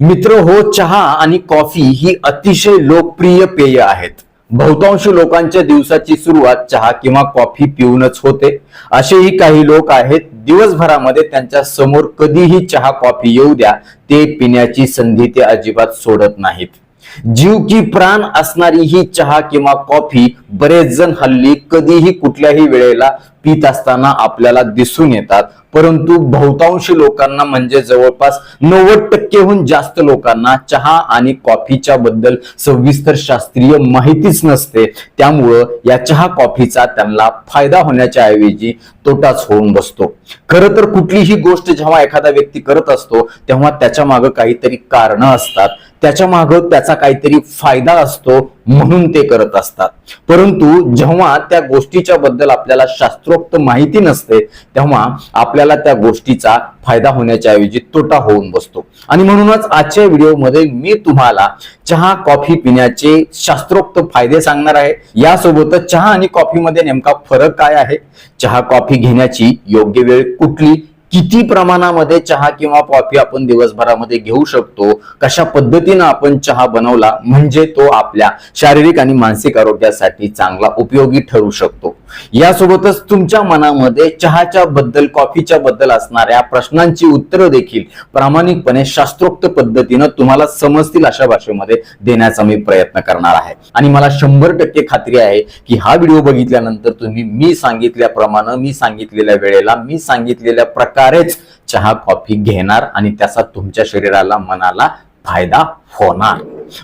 मित्र हो चहा आणि कॉफी ही अतिशय लोकप्रिय पेय आहेत. बहुतांश लोकांच्या दिवसाची सुरुवात चहा किंवा कॉफी पिऊनच होते. असेही काही लोक आहेत दिवसभरामध्ये त्यांच्यासमोर कधीही चहा कॉफी येऊ द्या ते पिण्याची संधी ते अजिबात सोडत नाहीत. जीव की प्राण असणारी ही चहा किंवा कॉफी बरेच जण हल्ली कधीही कुठल्याही वेळेला पित असताना आपल्याला दिसून येतात. परंतु बहुतांशी लोकांना म्हणजे जवळपास नव्वद टक्केहून जास्त लोकांना चहा आणि कॉफीच्या बद्दल सविस्तर शास्त्रीय माहितीच नसते. त्यामुळं या चहा कॉफीचा त्यांना फायदा होण्याच्या ऐवजी तोटाच होऊन बसतो. खरं तर कुठलीही गोष्ट जेव्हा एखादा व्यक्ती करत असतो तेव्हा त्याच्या मागं काहीतरी कारण असतात. त्याच्या मागं त्याचा काहीतरी फायदा असतो म्हणून ते करत असतात. परंतु जेव्हा त्या गोष्टीच्या बद्दल आपल्याला शास्त्रोक्त माहिती नसते तेव्हा आपल्याला त्या गोष्टीचा फायदा होण्याच्या ऐवजी तोटा होऊन बसतो. आणि म्हणूनच आजच्या व्हिडिओमध्ये मी तुम्हाला चहा कॉफी पिण्याचे शास्त्रोक्त फायदे सांगणार आहे. यासोबतच चहा आणि कॉफीमध्ये नेमका फरक काय आहे? चहा कॉफी घेण्याची योग्य वेळ कुठली? किती प्रमाणामध्ये चहा किंवा कॉफी आपण दिवसभरामध्ये घेऊ शकतो कशा पद्धतीनं आपण चहा बनवला म्हणजे तो आपल्या शारीरिक आणि मानसिक आरोग्यासाठी चांगला उपयोगी ठरू शकतो. यासोबतच तुमच्या मनामध्ये चहाच्या बद्दल कॉफीच्या बद्दल असणाऱ्या प्रश्नांची उत्तरं देखील प्रामाणिकपणे शास्त्रोक्त पद्धतीनं तुम्हाला समजतील अशा भाषेमध्ये देण्याचा मी प्रयत्न करणार आहे. आणि मला शंभर टक्के खात्री आहे की हा व्हिडिओ बघितल्यानंतर तुम्ही मी सांगितल्याप्रमाणे मी सांगितलेल्या वेळेला मी सांगितलेल्या प्रकार प्रकारेच चहा कॉफी घेणार आणि त्याचा तुमच्या शरीराला मनाला फायदा होणार.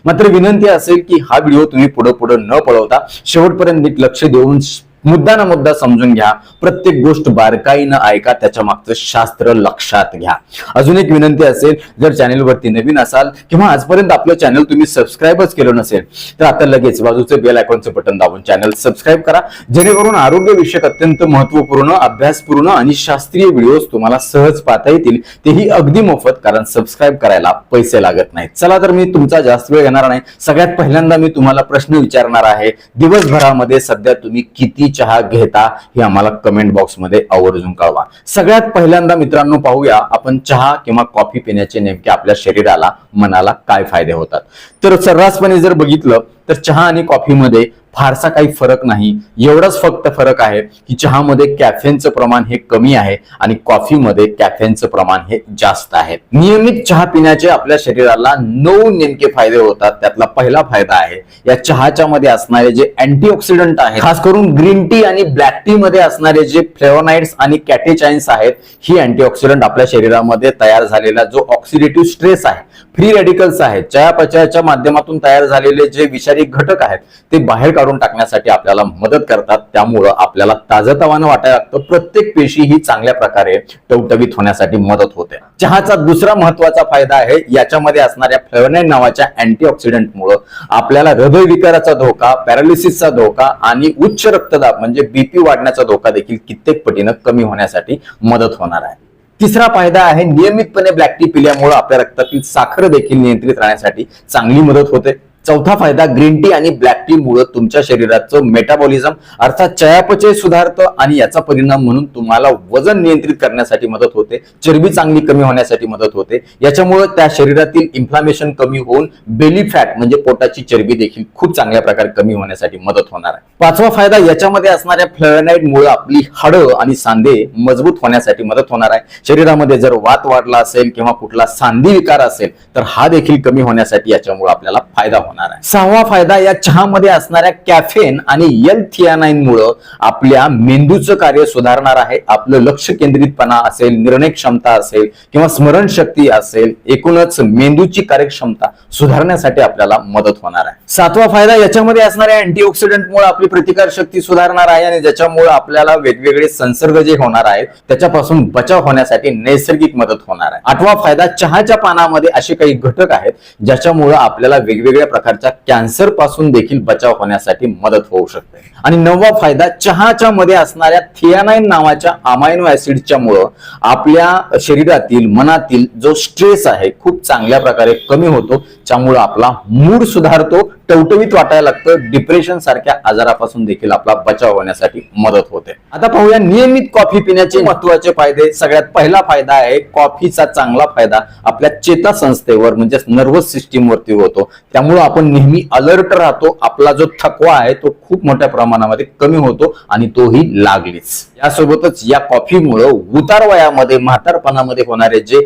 मात्र विनंती असेल की हा व्हिडिओ तुम्ही पुढे पुढे न पळवता शेवटपर्यंत नीट लक्ष देऊन मुद्दा ना मुद्दा समजून घ्या. प्रत्येक गोष्ट बारकाईनं ऐका त्याच्या मागचं शास्त्र लक्षात घ्या. अजून एक विनंती असेल जर चॅनेलवरती नवीन असाल किंवा आजपर्यंत आपलं चॅनल तुम्ही सबस्क्राईबच केलं नसेल तर आता लगेच बाजूचे बेल आयकॉनचं बटन दाबून चॅनल सबस्क्राईब करा. जेणेकरून आरोग्यविषयक अत्यंत महत्त्वपूर्ण अभ्यासपूर्ण आणि शास्त्रीय व्हिडिओज तुम्हाला सहज पाहता येतील. तेही अगदी मोफत कारण सबस्क्राईब करायला पैसे लागत नाहीत. चला तर मी तुमचा जास्त वेळ घेणार नाही. सगळ्यात पहिल्यांदा मी तुम्हाला प्रश्न विचारणार आहे. दिवसभरामध्ये सध्या तुम्ही किती चहा घेता हे आम्हाला कमेंट बॉक्समध्ये आवर्जून कळवा. सगळ्यात पहिल्यांदा मित्रांनो पाहूया आपण चहा किंवा कॉफी पिण्याचे नेमके आपल्या शरीराला मनाला काय फायदे होतात? तर सर्रासपणे जर बघितलं तर चहा आणि कॉफीमध्ये फारसा काही फरक नाही. एवढाच फक्त फरक आहे की चहामध्ये कॅफेनचं प्रमाण हे कमी आहे आणि कॉफीमध्ये कॅफेनचं प्रमाण हे जास्त आहे. नियमित चहा पिण्याचे आपल्या शरीराला नऊ नेमके फायदे होतात. त्यातला पहिला फायदा आहे या चहाच्या मध्ये असणारे जे अँटीऑक्सिडंट आहेत खास करून ग्रीन टी आणि ब्लॅक टी मध्ये असणारे जे फ्लेवोनाइड्स आणि कॅटेचाइन्स आहेत ही अँटीऑक्सिडंट आपल्या शरीरामध्ये तयार झालेला जो ऑक्सिडेटिव्ह स्ट्रेस आहे फ्री रेडिकल्स आहेत चयापचयाच्या माध्यमातून तयार झालेले जे विषारी घटक आहेत ते बाहेर काढून टाकण्यासाठी आपल्याला मदत करतात. त्यामुळं आपल्याला ताजतवानं वाटायला लागतं. प्रत्येक पेशी ही चांगल्या प्रकारे टवटवीत होण्यासाठी मदत होते. चहाचा दुसरा महत्त्वाचा फायदा आहे याच्यामध्ये असणाऱ्या फ्लेवनाईन नावाच्या अँटीऑक्सिडंटमुळं आपल्याला हृदयविकाराचा धोका पॅरालिसिसचा धोका आणि उच्च रक्तदाब म्हणजे बीपी वाढण्याचा धोका देखील कित्येक पटीनं कमी होण्यासाठी मदत होणार आहे. तिसरा फायदा आहे नियमितपणे ब्लॅक टी पिल्यामुळे आपल्या रक्तातील साखर देखील नियंत्रित राहण्यासाठी चांगली मदत होते. चौथा फायदा ग्रीन टी आणि ब्लॅक टी मुळे तुमच्या शरीराचं मेटाबॉलिझम अर्थात चयापचय सुधारतं आणि याचा परिणाम म्हणून तुम्हाला वजन नियंत्रित करण्यासाठी मदत होते चरबी चांगली कमी होण्यासाठी मदत होते. याच्यामुळे त्या शरीरातील इन्फ्लामेशन कमी होऊन बेली फॅट म्हणजे पोटाची चरबी देखील खूप चांगल्या प्रकारे कमी होण्यासाठी मदत होणार आहे. पाचवा फायदा याच्यामध्ये असणाऱ्या फ्लेवनाइड मुळे आपली हाडं आणि सांधे मजबूत होण्यासाठी मदत होणार आहे. शरीरामध्ये जर वात वाढला असेल किंवा कुठला सांधी विकार असेल तर हा देखील कमी होण्यासाठी याच्यामुळे आपल्याला फायदा होणार आहे. सहावा फायदा या चहामध्ये असणाऱ्या कॅफेन आणि यल थियानाइन मुळे आपल्या मेंदूचं कार्य सुधारणार आहे. आपलं लक्ष केंद्रितपणा असेल निर्णय क्षमता असेल किंवा स्मरणशक्ती असेल एकूणच मेंदूची कार्यक्षमता सुधारण्यासाठी आपल्याला मदत होणार आहे. सातवा फायदा याच्यामध्ये असणाऱ्या अँटीऑक्सिडंट मुळे आपली प्रतिकार शक्ती सुधारणार आहे आणि ज्याच्यामुळे आपल्याला वेगवेगळे संसर्ग जे होणार आहेत त्याच्यापासून बचाव होण्यासाठी नैसर्गिक मदत होणार आहे. आठवा फायदा चहाच्या पानामध्ये असे काही घटक आहेत ज्याच्यामुळे आपल्याला वेगवेगळ्या प्रकार प्रकारच्या कॅन्सरपासून देखील बचाव होण्यासाठी मदत होऊ शकते. आणि नववा फायदा चहाच्या मध्ये असणाऱ्या थियानाईन नावाच्या अमायनो ऍसिडच्या मुळे आपल्या शरीरातील मनातील जो स्ट्रेस आहे खूप चांगल्या प्रकारे कमी होतो. त्यामुळं आपला मूड सुधारतो टवटवीत वाटायला लागतं डिप्रेशन सारख्या आजारापासून देखील आपला बचाव होण्यासाठी मदत होते. आता पाहूया नियमित कॉफी पिण्याचे महत्त्वाचे फायदे. सगळ्यात पहिला फायदा आहे कॉफीचा चांगला फायदा आपल्या चेता संस्थेवर म्हणजे नर्वस सिस्टीम वरती होतो. त्यामुळे आपण नेहमी अलर्ट राहतो आपला जो थकवा आहे तो खूप मोठ्या प्रमाणामध्ये कमी होतो आणि तोही लागलीच. यासोबतच या कॉफीमुळं उतार वयामध्ये म्हातारपणामध्ये होणारे जे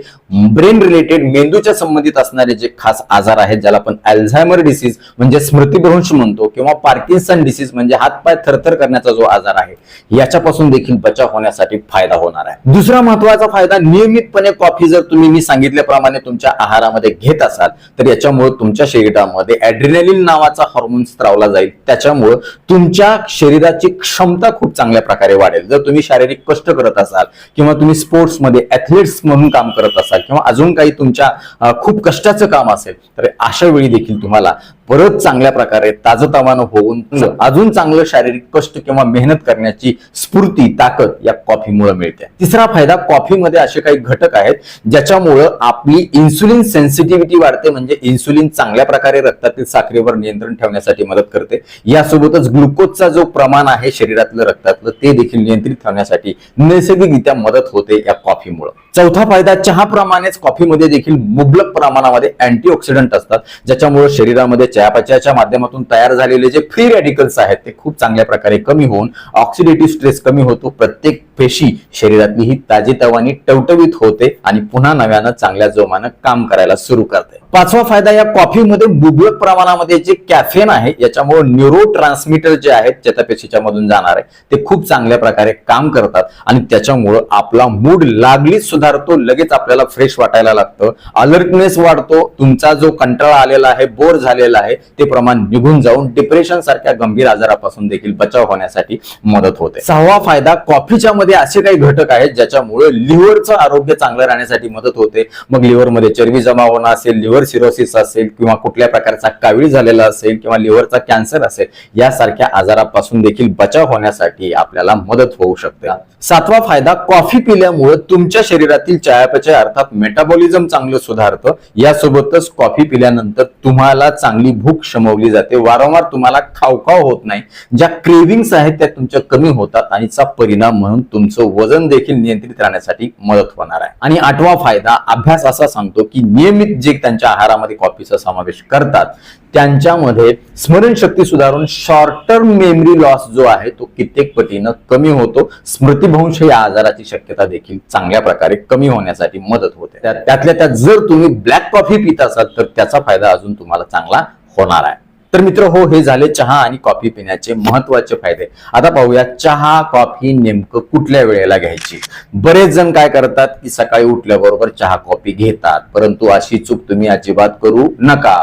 ब्रेन रिलेटेड मेंदूच्या संबंधित असणारे जे खास आजार आहेत ज्याला आपण अल्झायमर डिसीज म्हणजे स्मृतीभ्रंश म्हणतो किंवा पार्किन्सन डिसीज म्हणजे हातपाय थरथर करण्याचा जो आजार आहे याच्यापासून देखील बचाव होण्यासाठी फायदा होणार आहे. दुसरा महत्त्वाचा फायदा नियमितपणे कॉफी जर तुम्ही मी सांगितल्याप्रमाणे तुमच्या आहारामध्ये घेत असाल तर याच्यामुळे तुमच्या शरीरामध्ये ऍड्रिनलिन नावाचा हॉर्मोन स्त्रावला जाईल. त्याच्यामुळं तुमच्या शरीराची क्षमता खूप चांगल्या प्रकारे वाढेल. जर तुम्ही शारीरिक कष्ट करत असाल किंवा तुम्ही स्पोर्ट्समध्ये ऍथलीट्स म्हणून काम करत असाल किंवा अजून काही तुमच्या खूप कष्टाचं काम असेल तर अशा वेळी देखील तुम्हाला परत चांगल्या प्रकारे ताजतवानं होऊन अजून चांगलं शारीरिक कष्ट किंवा मेहनत करण्याची स्फूर्ती ताकद या कॉफीमुळे मिळते. तिसरा फायदा कॉफीमध्ये असे काही घटक आहेत ज्याच्यामुळं आपली इन्सुलिन सेन्सिटिव्हिटी वाढते म्हणजे इन्सुलिन चांगल्या प्रकारे रक्तातील साखरेवर नियंत्रण ठेवण्यासाठी मदत करते. यासोबतच ग्लुकोजचा जो प्रमाण आहे शरीरातलं रक्तातलं ते देखील नियंत्रित ठेवण्यासाठी नैसर्गिकरित्या मदत होते या कॉफीमुळे. चौथा फायदा चहाप्रमाणेच कॉफीमध्ये देखील मुबलक प्रमाणामध्ये अँटीऑक्सिडंट असतात ज्याच्यामुळे शरीरामध्ये चयापचयाच्या माध्यमातून तयार झालेले जे फ्री रॅडिकल्स आहेत ते खूप चांगल्या प्रकारे कमी होऊन ऑक्सिडेटिव्ह स्ट्रेस कमी होतो. प्रत्येक पेशी शरीरातली ही ताजेतवानी टवटवीत होते आणि पुन्हा नव्यानं चांगल्या जोमानं काम करायला सुरू करते. पाचवा फायदा या कॉफीमध्ये मुबलक प्रमाणामध्ये जे कॅफेन आहे याच्यामुळे न्यूरो ट्रान्समिटर जे आहेत चेतापेशीच्या मधून जाणार आहे. ते खूप चांगल्या प्रकारे काम करतात आणि त्याच्यामुळं आपला मूड लागलीच सुधारतो लगेच आपल्याला फ्रेश वाटायला लागतं. अलर्टनेस वाढतो तुमचा जो कंटाळा आलेला आहे बोर झालेला आहे ते प्रमाण निघून जाऊन डिप्रेशन सारख्या गंभीर आजारापासून देखील बचाव होण्यासाठी मदत होते. सहावा फायदा कॉफीच्या मध्ये असे काही घटक आहेत ज्याच्यामुळे लिव्हरचं आरोग्य चांगलं राहण्यासाठी मदत होते. मग लिव्हरमध्ये चरबी जमा होणं असेल लिव्हर सिरोसिस असेल किंवा कुठल्या प्रकारचा कावीळ झालेला असेल किंवा लिव्हरचा कॅन्सर असेल यासारख्या आजारापासून देखील बचाव होण्यासाठी आपल्याला मदत होऊ शकते. सातवा फायदा कॉफी पिल्यामुळे तुमच्या शरीरातील चयापचय अर्थात मेटाबॉलिझम चांगलं सुधारतं. यासोबतच कॉफी पिल्यानंतर तुम्हाला चांगली भूक शमवली जाते. वारंवार तुम्हाला खावखाव होत नाही. ज्या क्रेविंग्स आहेत त्या तुमच्या कमी होतात आणि चा परिणाम म्हणून तुमचं वजन देखील नियंत्रित राहण्यासाठी मदत होणार आहे. आणि आठवा फायदा अभ्यास असा सांगतो की नियमित जे त्यांच्या आहारामध्ये कॉफीचा समावेश करतात. त्यांच्यामध्ये स्मरणशक्ती सुधारून शॉर्ट टर्म मेमरी लॉस जो आहे तो कित्येक पटीनं कमी होतो. स्मृतिभ्रंश या आजाराची शक्यता देखील चांगल्या प्रकारे कमी होण्यासाठी मदत होते. त्यातल्या त्यात जर तुम्ही ब्लॅक कॉफी पित असाल तर त्याचा फायदा अजून तुम्हाला चांगला होणार आहे. तर मित्र हो हे झाले चहा आणि कॉफी पिण्याचे महत्त्वाचे फायदे. आता पाहूया चहा कॉफी नेमकं कुठल्या वेळेला घ्यायची? बरेच जण काय करतात की सकाळी उठल्याबरोबर चहा कॉफी घेतात. परंतु अशी चूक तुम्ही अजिबात करू नका.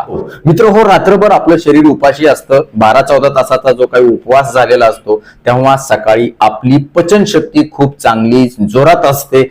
मित्र हो रात्रभर आपलं शरीर उपाशी असतं. बारा चौदा तासाचा जो काही उपवास झालेला असतो तेव्हा सकाळी आपली पचनशक्ती खूप चांगली जोरात असते.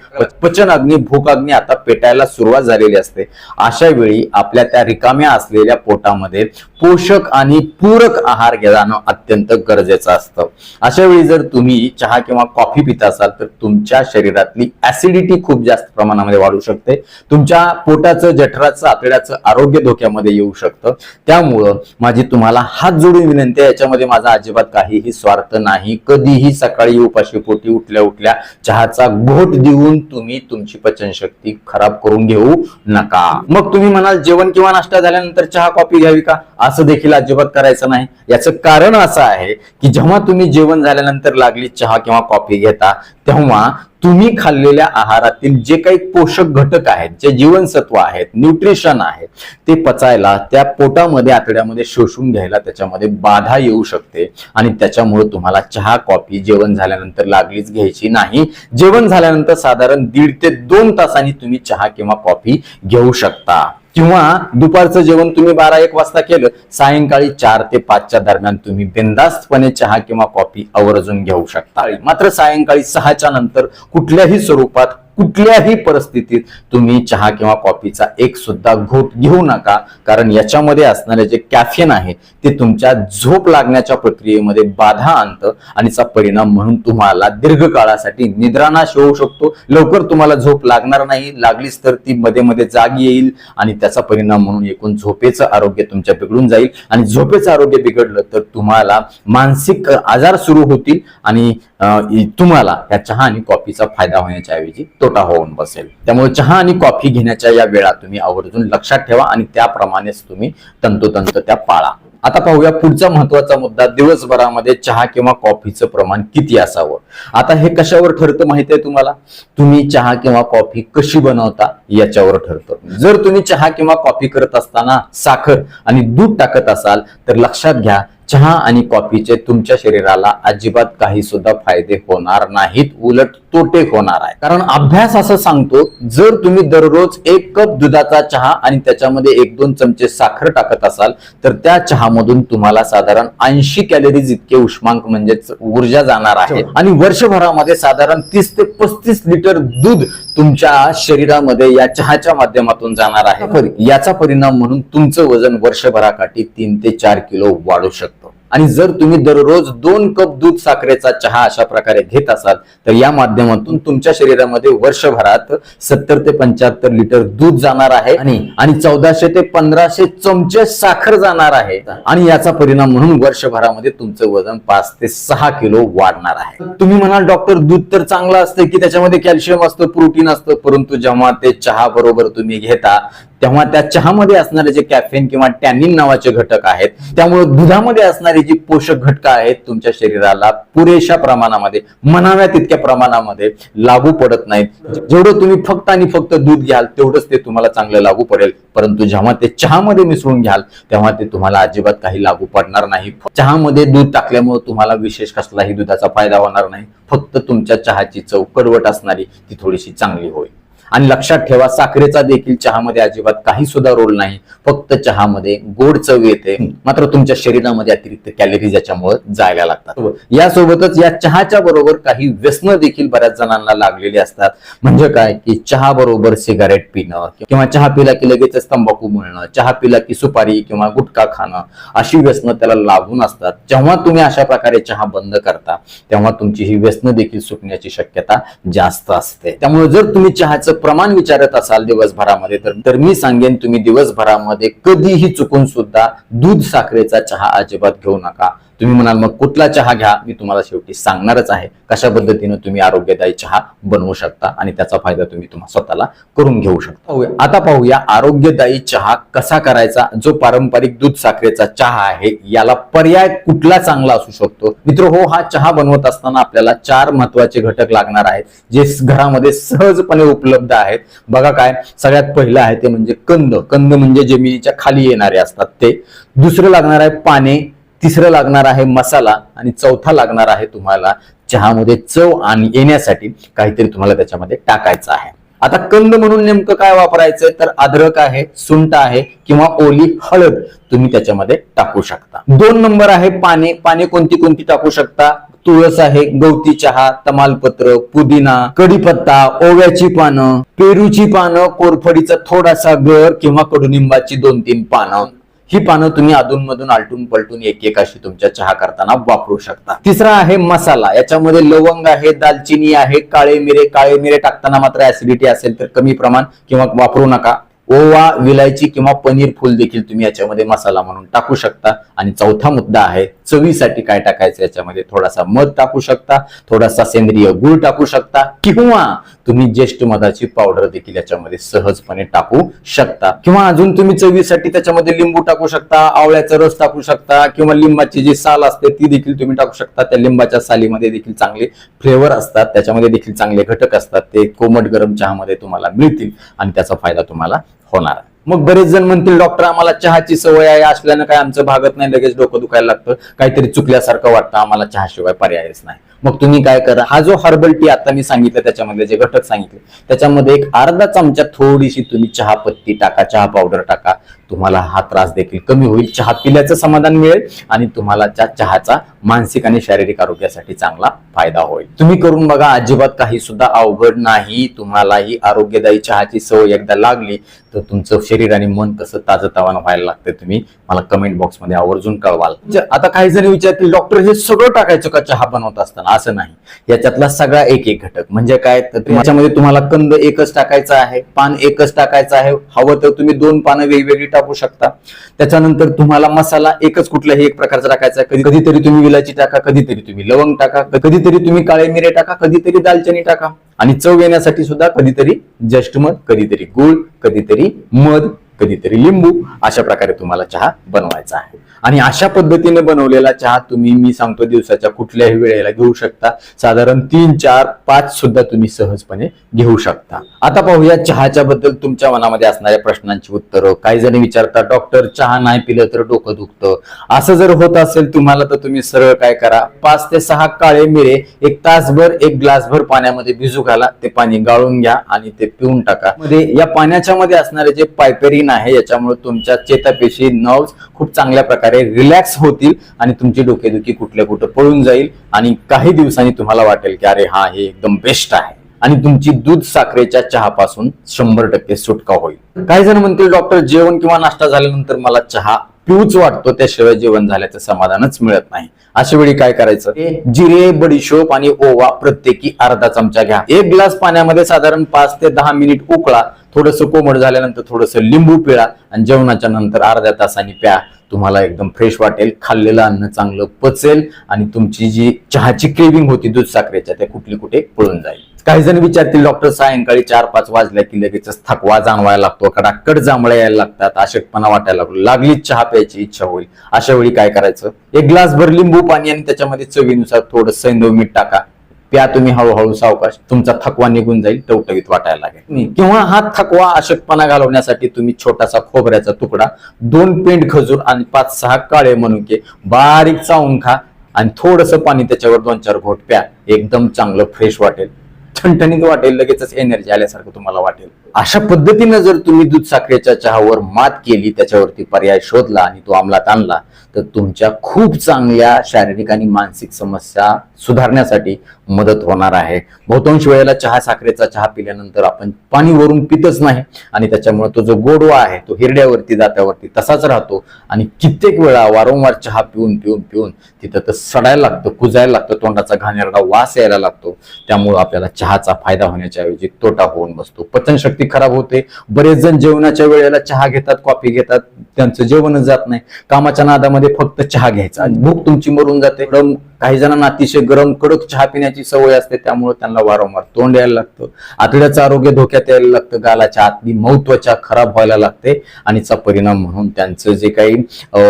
पचन अग्नी भूक अग्नी आता पेटायला सुरुवात झालेली असते. अशा वेळी आपल्या त्या रिकाम्या असलेल्या पोटामध्ये पोषक आणि पूरक आहार घेणं अत्यंत गरजेचं असतं. अशा वेळी जर तुम्ही चहा किंवा कॉफी पित असाल तर तुमच्या शरीरातली ऍसिडिटी खूप जास्त प्रमाणामध्ये वाढू शकते. तुमच्या पोटाचं जठराचं आतड्याचं आरोग्य धोक्यामध्ये येऊ शकतं. त्यामुळं माझी तुम्हाला हात जोडून विनंती आहे याच्यामध्ये माझा अजिबात काहीही स्वार्थ नाही. कधीही सकाळी उपाशी पोटी उठल्या उठल्या चहाचा घोट देऊन तुम्ही तुमची पचनशक्ती खराब करून घेऊ नका. मग तुम्ही म्हणाल जेवण किंवा नाश्ता झाल्यानंतर चहा कॉफी घ्यावी का? असं देखील अजिबात करायचं नाही. याचं कारण असं आहे की जेव्हा तुम्ही जेवण झाल्यानंतर लागली चहा किंवा कॉफी घेता तेव्हा तुम्ही खाल्लेल्या आहारातील जे काही पोषक घटक आहेत जे जीवनसत्व आहेत न्यूट्रिशन आहे ते पचायला त्या पोटामध्ये आतड्यामध्ये शोषून घ्यायला त्याच्यामध्ये बाधा येऊ शकते. आणि त्याच्यामुळे तुम्हाला चहा कॉफी जेवण झाल्यानंतर लागलीच घ्यायची नाही. जेवण झाल्यानंतर साधारण दीड ते दोन तासांनी तुम्ही चहा किंवा कॉफी घेऊ शकता. किंवा दुपारचं जेवण तुम्ही बारा एक वाजता केलं सायंकाळी चार ते पाचच्या दरम्यान तुम्ही बिंदास्तपणे चहा किंवा कॉफी आवर्जून घेऊ शकता. मात्र सायंकाळी सहाच्या नंतर कुठल्याही स्वरूपात कुठल्याही परिस्थितीत तुम्ही चहा किंवा कॉफीचा एक सुद्धा घोट घेऊ नका. कारण याच्यामध्ये असणारे जे कॅफेन आहे ते तुमच्या झोप लागण्याच्या प्रक्रियेमध्ये बाधा आणतं आणि चा परिणाम म्हणून तुम्हाला दीर्घकाळासाठी निद्रानाश होऊ शकतो. लवकर तुम्हाला झोप लागणार नाही. लागलीच तर ती मध्ये मध्ये जाग येईल आणि त्याचा परिणाम म्हणून एकूण झोपेचं आरोग्य तुमच्या बिघडून जाईल. आणि झोपेचं आरोग्य बिघडलं तर तुम्हाला मानसिक आजार सुरू होतील आणि तुम्हाला या चहा आणि कॉफीचा फायदा होण्याच्या ऐवजी तोटा होऊन बसेल. त्यामुळे चहा आणि कॉफी घेण्याच्या या वेळा तुम्ही आवर्जून लक्षात ठेवा आणि त्याप्रमाणेच तुम्ही तंतोतंत त्या पाळा. आता पाहूया पुढचा महत्त्वाचा मुद्दा दिवसभरामध्ये चहा किंवा कॉफीचं प्रमाण किती असावं? आता हे कशावर ठरतं माहिती आहे तुम्हाला? तुम्ही चहा किंवा कॉफी कशी बनवता याच्यावर ठरतं. जर तुम्ही चहा किंवा कॉफी करत असताना साखर आणि दूध टाकत असाल तर लक्षात घ्या चहा आणि कॉफीचे तुमच्या शरीराला अजिबात काही सुद्धा फायदे होणार नाहीत. उलट तोटे होणार आहे कारण अभ्यास असं सांगतो जर तुम्ही दररोज एक कप दुधाचा चहा आणि त्याच्यामध्ये एक दोन चमचे साखर टाकत असाल तर त्या चहामधून तुम्हाला साधारण ऐंशी कॅलरीज इतके उष्मांक म्हणजेच ऊर्जा जाणार आहे. आणि वर्षभरामध्ये साधारण तीस ते पस्तीस लिटर दूध तुमच्या शरीरामध्ये या चहाच्या माध्यमातून जाणार आहे. बरं, याचा परिणाम म्हणून तुमचं वजन वर्षभराकाठी तीन ते चार किलो वाढू शकतं. आणि जर तुम्ही दररोज दोन कप दूध साखरेचा चहा अशा प्रकारे घेत असाल तर या माध्यमातून तुमच्या शरीरामध्ये वर्षभरात सत्तर ते पंच्याहत्तर लिटर दूध जाणार आहे आणि चौदाशे ते पंधराशे चमचे साखर जाणार आहे. आणि याचा परिणाम म्हणून वर्षभरामध्ये तुमचं वजन पाच ते सहा किलो वाढणार आहे. तुम्ही म्हणाल डॉक्टर दूध तर चांगलं असतं की त्याच्यामध्ये कॅल्शियम असतं प्रोटीन असतं परंतु जेव्हा ते चहा बरोबर तुम्ही घेता तेव्हा त्या चहामध्ये असणारे जे कॅफेन किंवा टॅनिन नावाचे घटक आहेत त्यामुळे दुधामध्ये असणारी जी पोषक घटक आहेत तुमच्या शरीराला पुरेशा प्रमाणामध्ये म्हणाव्या तितक्या प्रमाणामध्ये लागू पडत नाहीत. जेवढं तुम्ही फक्त आणि फक्त दूध घ्याल तेवढंच ते तुम्हाला चांगलं लागू पडेल. परंतु जेव्हा ते चहामध्ये मिसळून घ्याल तेव्हा ते तुम्हाला अजिबात काही लागू पडणार नाही. चहामध्ये दूध टाकल्यामुळे तुम्हाला विशेष कसलाही दुधाचा फायदा होणार नाही. फक्त तुमच्या चहाची चव कडवट असणारी ती थोडीशी चांगली होईल. आणि लक्षात ठेवा साखरेचा देखील चहामध्ये अजिबात काही सुद्धा रोल नाही. फक्त चहामध्ये गोड चव येते. मात्र तुमच्या शरीरामध्ये अतिरिक्त कॅलरीज याच्यामुळे जायला लागतात. यासोबतच या चहाच्या बरोबर काही व्यसन देखील बऱ्याच जणांना लागलेली असतात. म्हणजे काय? की चहा बरोबर सिगारेट पिणं किंवा चहा पिला की लगेचच तंबाखू मिळणं चहा पिला की सुपारी किंवा गुटखा खाणं अशी व्यसनं त्याला लागून असतात. जेव्हा तुम्ही अशा प्रकारे चहा बंद करता तेव्हा तुमची ही व्यसनं देखील सुटण्याची शक्यता जास्त असते. त्यामुळे जर तुम्ही चहाचं प्रमाण विचारत असाल दिवसभरामध्ये तर तर मी सांगेन तुम्ही दिवसभरामध्ये कधीही चुकून सुद्धा दूध साखरेचा चहा अजिबात घेऊ नका. तुम्ही म्हणाल मग कुठला चहा घ्या? मी तुम्हाला शेवटी सांगणारच आहे. कशा पद्धतीनं तुम्ही आरोग्यदायी चहा बनवू शकता आणि त्याचा फायदा तुम्ही तुम्हा स्वतःला करून घेऊ शकता. पाहूया- आता पाहूया आरोग्यदायी चहा कसा करायचा जो पारंपरिक दूध साखरेचा चहा आहे याला पर्याय कुठला चांगला असू शकतो? मित्र हो हा चहा बनवत असताना आपल्याला चार महत्त्वाचे घटक लागणार आहेत जे घरामध्ये सहजपणे उपलब्ध आहेत. बघा काय सगळ्यात पहिलं आहे ते म्हणजे कंद. कंद म्हणजे जमिनीच्या खाली येणारे असतात ते. दुसरं लागणार आहे पाने. तिसरं लागणार आहे मसाला आणि चौथा लागणार आहे तुम्हाला चहामध्ये चव आणि येण्यासाठी काहीतरी तुम्हाला त्याच्यामध्ये टाकायचं आहे. आता कंद म्हणून नेमकं काय वापरायचं तर अद्रक आहे सुंठ आहे किंवा ओली हळद तुम्ही त्याच्यामध्ये टाकू शकता. दोन नंबर आहे पाने. पाने कोणती कोणती टाकू शकता? तुळस आहे गवती चहा तमालपत्र पुदिना कडीपत्ता ओव्याची पानं पेरूची पानं कोरफडीचा थोडासा गर किंवा कडुनिंबाची दोन तीन पानं. ही पानं तुम्ही अधूनमधून आलटून पलटून एक एक अशी तुमच्या चहा करताना वापरू शकता. तिसरा आहे मसाला. याच्यामध्ये लवंग आहे दालचिनी आहे काळे मिरे काळे मिरे टाकताना मात्र ऍसिडिटी असेल तर कमी प्रमाण किंवा वापरू नका. ओवा विलायची किंवा पनीर फुल देखील तुम्ही याच्यामध्ये मसाला म्हणून टाकू शकता. आणि चौथा मुद्दा आहे चवीसाठी काय टाकायचं याच्यामध्ये? थोडासा मध टाकू शकता थोडासा सेंद्रिय गुळ टाकू शकता किंवा तुम्ही ज्येष्ठ मधाची पावडर देखील याच्यामध्ये सहजपणे टाकू शकता. किंवा अजून तुम्ही चवीसाठी त्याच्यामध्ये लिंबू टाकू शकता आवळ्याचा रस टाकू शकता किंवा लिंबाची जी साल असते ती देखील तुम्ही टाकू शकता. त्या लिंबाच्या सालीमध्ये देखील चांगले फ्लेवर असतात त्याच्यामध्ये देखील चांगले घटक असतात ते कोमट गरम चहामध्ये तुम्हाला मिळतील आणि त्याचा फायदा तुम्हाला होणार. मग बरेच जण म्हणतील डॉक्टर आम्हाला चहाची सवय आहे असल्यानं काय आमचं भागत नाही लगेच डोकं दुखायला लागतं. काहीतरी चुकल्यासारखं वाटतं आम्हाला चहाशिवाय पर्यायच नाही. मग तुम्ही काय करा? हा जो हर्बल टी आता मी सांगितलं त्याच्यामध्ये जे घटक सांगितले त्याच्यामध्ये एक अर्धा चमचा थोडीशी तुम्ही चहा पत्ती टाका चहा पावडर टाका. तुम्हाला हा त्रास देखील कमी होईल. चहा पिल्याचं समाधान मिळेल आणि तुम्हाला त्या चहाचा मानसिक आणि शारीरिक आरोग्यासाठी चांगला फायदा होईल. तुम्ही करून बघा अजिबात काही सुद्धा अवघड नाही. तुम्हाला ही आरोग्यदायी चहाची सवय एकदा लागली तर तुमचं शरीर आणि मन कसं ताजंतवानं व्हायला लागतं तुम्ही मला कमेंट बॉक्समध्ये आवर्जून कळवाल. आता काही जण विचारतील डॉक्टर हे सगळं टाकायचं का? चहा बनवत असताना? असं नाही. याच्यातला सगळा एक एक घटक. म्हणजे काय? तर त्याच्यामध्ये तुम्हाला कंद एकच टाकायचा आहे पान एकच टाकायचं आहे. हवं तर तुम्ही दोन पानं वेगवेगळी टाकू शकता. त्याच्यानंतर तुम्हाला मसाला एकच कुठल्याही एक प्रकारचा टाकायचा आहे. कधी कधीतरी तुम्ही विलाची टाका कधीतरी तुम्ही लवंग टाका कधीतरी तुम्ही काळे मिरे टाका कधीतरी दालचिनी टाका. आणि चव येण्यासाठी सुद्धा कधीतरी जस्ट मध कधीतरी गुळ कधीतरी मध कधीतरी लिंबू अशा प्रकारे तुम्हाला चहा बनवायचा आहे. आणि अशा पद्धतीने बनवलेला चहा तुम्ही मी सांगतो दिवसाच्या कुठल्याही वेळेला घेऊ शकता. साधारण तीन चार पाच सुद्धा तुम्ही सहजपणे घेऊ शकता. आता पाहूया चहाच्या बद्दल तुमच्या मनामध्ये असणाऱ्या प्रश्नांची उत्तरं. काही जण विचारतात डॉक्टर चहा नाही पिलं तर डोकं दुखतं. असं जर होत असेल तुम्हाला तर तुम्ही सरळ काय करा. पाच ते सहा काळे मिरे एक तासभर एक ग्लासभर पाण्यामध्ये भिजू घाला. ते पाणी गाळून घ्या आणि ते पिऊन टाका. मध्ये या पाण्याच्या मध्ये असणारे जे पायपेरिन आहे याच्यामुळे तुमच्या चेतापेशी नर्व्स खूप चांगल्या प्रकारे रिलॅक्स होतील आणि तुमची डोकेदुखी कुठल्या कुठं पळून जाईल आणि काही दिवसांनी तुम्हाला वाटेल की अरे हा हे एकदम बेस्ट आहे. आणि तुमची दूध साखरेच्या चहापासून शंभर टक्के सुटका होईल. काही जण म्हणतील डॉक्टर जेवण किंवा नाश्ता झाल्यानंतर मला चहा पिऊच वाटतो त्याशिवाय जेवण झाल्याचं समाधानच मिळत नाही. अशा वेळी काय करायचं? जिरे बडीशोप आणि ओवा प्रत्येकी अर्धा चमचा घ्या. एक ग्लास पाण्यामध्ये साधारण पाच ते दहा मिनिट उकळा. थोडस कोमट झाल्यानंतर थोडस लिंबू पिळा आणि जेवणाच्या नंतर अर्ध्या तासाने प्या. तुम्हाला एकदम फ्रेश वाटेल खाल्लेलं अन्न चांगलं पचेल आणि तुमची जी चहाची क्रेविंग होती दूध साखरेच्या त्या कुठली कुठे पळून जाईल. काही जण विचारतील डॉक्टर सायंकाळी चार पाच वाजल्या की लगेचच थकवा जाणवायला लागतो कडाकड जांभळ्या यायला लागतात अशक्तपणा वाटायला लागतो लागलीच चहा प्यायची इच्छा होईल. अशा वेळी काय करायचं? एक ग्लास भर लिंबू पाणी आणि त्याच्यामध्ये चवीनुसार थोडं सैंदव मीठ टाका. प्या तुम्ही हळूहळू सावकाश. तुमचा थकवा निघून जाईल टवटवीत वाटायला लागेल. किंवा हा थकवा अशक्तपणा घालवण्यासाठी तुम्ही छोटासा खोबऱ्याचा तुकडा दोन पेंड खजूर आणि पाच सहा काळे मनुके बारीक चावून खा आणि थोडस पाणी त्याच्यावर दोन चार घोट प्या. एकदम चांगलं फ्रेश वाटेल. ठणठणीत वाटेल लगेचच एनर्जी आल्यासारखं तुम्हाला वाटेल. अशा पद्धतीनं जर तुम्ही दूध साखरेच्या चहावर मात केली त्याच्यावरती पर्याय शोधला आणि तो अंमलात आणला तर तुमच्या खूप चांगल्या शारीरिक आणि मानसिक समस्या सुधारण्यासाठी मदत होणार आहे. बहुतांश वेळेला चहा साखरेचा चहा पिल्यानंतर आपण पाणी वरून पितच नाही आणि त्याच्यामुळे तो जो गोडवा आहे तो हिरड्यावरती जात्यावरती तसाच राहतो आणि कित्येक वेळा वारंवार चहा पिऊन पिऊन पिऊन तिथं तर सडायला लागतं कुजायला लागतं तोंडाचा घाणेरडा वास यायला लागतो. त्यामुळे आपल्याला चहाचा फायदा होण्याच्या ऐवजी तोटा होऊन बसतो. पचनशक्ती खराब होते. बरेच जण जेवणाच्या वेळेला चहा घेतात कॉफी घेतात. त्यांचं जेवणच जात नाही. कामाच्या नादामध्ये फक्त चहा घ्यायचा. आणि भूक तुमची मरून जाते. काही जणांना अतिशय गरम कडक चहा पिण्याची सवय असते त्यामुळे त्यांना वारंवार तोंड यायला लागतं. आतड्याचं आरोग्य धोक्यात यायला लागतं गालाच्या आतली मऊ त्वचा खराब व्हायला लागते आणि चा परिणाम म्हणून त्यांचं जे काही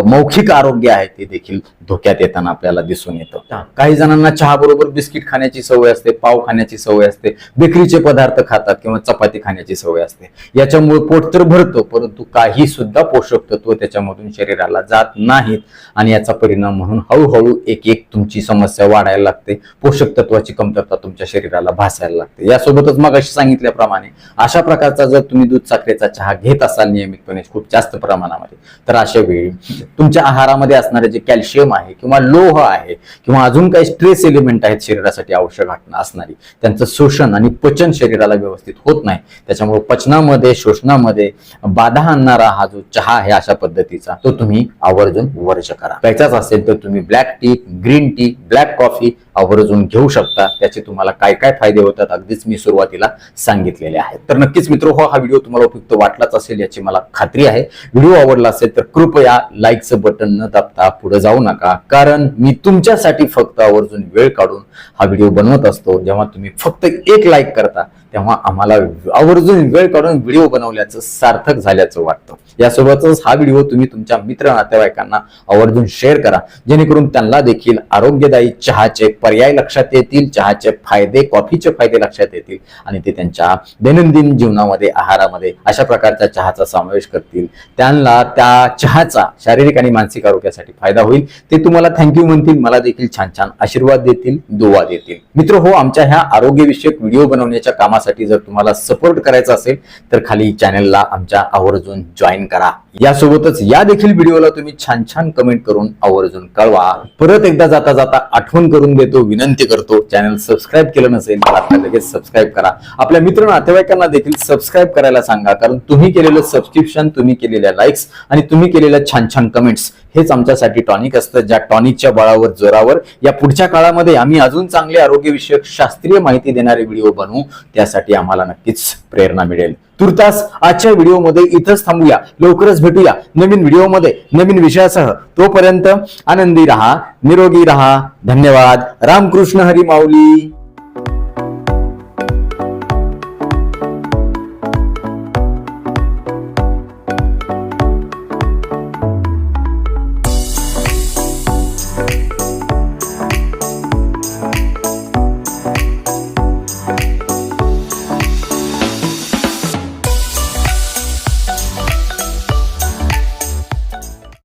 मौखिक आरोग्य आहे ते देखील धोक्यात येताना आपल्याला दिसून येतं. काही जणांना चहा बरोबर बिस्किट खाण्याची सवय असते पाव खाण्याची सवय असते बेकरीचे पदार्थ खातात किंवा चपाती खाण्याची सवय असते. याच्यामुळे पोट तर भरतं परंतु काही सुद्धा पोषक तत्व त्याच्यामधून शरीराला जात नाहीत आणि याचा परिणाम म्हणून हळूहळू एक एक तुमची समस्या वाढायला लागते पोषक तत्वाची कमतरता तुमच्या शरीराला भासायला लागते. यासोबतच मग अशी सांगितल्याप्रमाणे अशा प्रकारचा जर तुम्ही दूध साखरेचा चहा घेत असाल नियमितपणे खूप जास्त प्रमाणामध्ये तर अशा वेळी तुमच्या आहारामध्ये असणारे जे कॅल्शियम आहे किंवा लोह आहे किंवा अजून काही स्ट्रेस एलिमेंट आहेत शरीरासाठी आवश्यक घटना असणारी त्यांचं शोषण आणि पचन शरीराला व्यवस्थित होत नाही. त्याच्यामुळे पचनामध्ये शोषणामध्ये बाधा आणणारा हा जो चहा आहे अशा पद्धतीचा तो तुम्ही आवर्जून वर्ज करा. प्यायचाच असेल तर तुम्ही black tea green tea black coffee आवर्जून घेऊ शकता. त्याचे तुम्हाला काय काय फायदे होतात अगदीच मी सुरुवातीला सांगितलेले आहेत. तर नक्कीच मित्र हो हा व्हिडिओ तुम्हाला उपयुक्त वाटलाच असेल याची मला खात्री आहे. व्हिडिओ आवडला असेल तर कृपया लाईकचं बटन न दाबता पुढे जाऊ नका. कारण मी तुमच्यासाठी फक्त आवर्जून वेळ काढून हा व्हिडिओ बनवत असतो. जेव्हा तुम्ही फक्त एक लाईक करता तेव्हा आम्हाला आवर्जून वेळ काढून व्हिडिओ बनवल्याचं सार्थक झाल्याचं वाटतं. यासोबतच हा व्हिडिओ तुम्ही तुमच्या मित्र नातेवाईकांना आवर्जून शेअर करा. जेणेकरून त्यांना देखील आरोग्यदायी चहाचे पर्याय लक्षात येतील चहाचे फायदे कॉफीचे फायदे लक्षात येतील आणि ते त्यांच्या दैनंदिन जीवनामध्ये आहारामध्ये अशा प्रकारच्या चहाचा समावेश करतील. त्यांना त्या चहाचा शारीरिक आणि मानसिक आरोग्यासाठी फायदा होईल. ते तुम्हाला थँक्यू म्हणतील मला देखील छान छान आशीर्वाद देतील दुवा देतील. मित्र हो आमच्या ह्या आरोग्यविषयक व्हिडिओ बनवण्याच्या कामासाठी जर तुम्हाला सपोर्ट करायचा असेल तर खाली चॅनलला आमच्या आवर्जून जॉईन करा. यासोबतच या देखील व्हिडिओला तुम्ही छान छान कमेंट करून आवर्जून कळवा. परत एकदा जाता जाता आठवण करून देतो विनंती करतो. चॅनल सबस्क्राईब केलं नसेल तर आता लगेच सबस्क्राईब करा. आपल्या मित्र नातेवाईकांना देखील सबस्क्राईब करायला सांगा कारण तुम्ही केलेलं सबस्क्रिप्शन तुम्ही केलेल्या लाईक्स आणि तुम्ही केलेल्या छान छान कमेंट्स हेच आमच्यासाठी टॉनिक असतं ज्या टॉनिकच्या बळावर जोरावर या पुढच्या काळामध्ये आम्ही अजून चांगले आरोग्यविषयक शास्त्रीय माहिती देणारे व्हिडिओ बनवू. त्यासाठी आम्हाला नक्कीच प्रेरणा मिळेल. तुर्तास आजच्या व्हिडिओमध्ये इथंच थांबूया. लवकरच भेटूया नवीन व्हिडिओमध्ये नवीन विषयासह. तोपर्यंत आनंदी रहा निरोगी रहा. धन्यवाद. रामकृष्ण हरी माऊली.